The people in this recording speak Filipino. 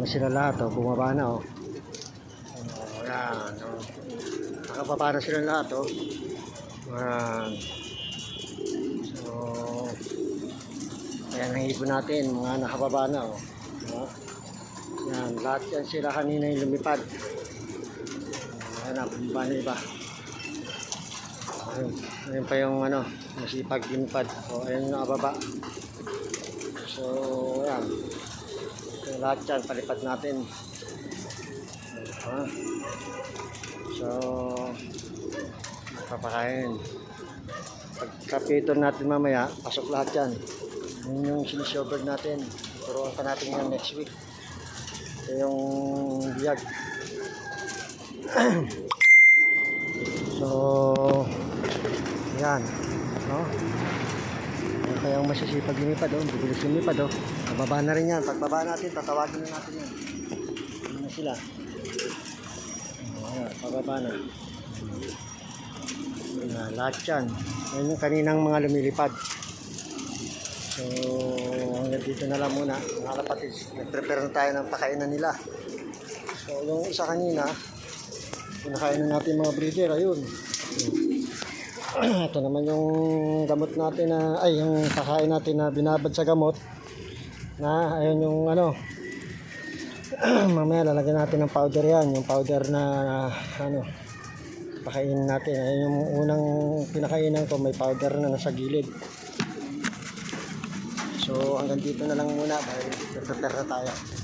Ayan na sila lahat, oh. Bumaba na, oh. Oh, yan, oh. Nakababa na sila lahat, oh. Yan. So, ayan ang ibon natin, mga nakababa na, oh. Diba? Yan, lahat yan sila kanina yung lumipad. Ayan na, bumaba na iba. Ayun, ayun pa yung ano, masipag lumipad. O, ayun yung nakababa. So, ayan. Lahat yan, palipad natin. Ah. So, papakain. Pagka-pator natin mamaya, pasok lahat yan. Yun yung sinisover natin. Turuan ka natin yan next week. Ito yung biyag. so, yan. No? Kayang masisipag lumipad, oh. Bibilis lumipad, oh. Bababa na rin yan. Pagbaba natin, tatawagin na natin yan. Ano sila? Ayan, pababa na. Ayan, lahat yan. Yan yung kaninang mga lumilipad. So, hanggang dito na lang muna. Mga kapatid, nag-prepare na tayo ng pakainan nila. So, yung isa kanina, pinakain na natin mga breeder, ayun. Ito naman yung gamot natin na, ay, yung pakain natin na binabad sa gamot. Na, ayun yung ano, mamaya lalagyan natin ng powder yan, yung powder na, ano, pakainin natin. Ayun yung unang pinakainan ko, may powder na nasa gilid. So, hanggang dito na lang muna dahil prepare na tayo.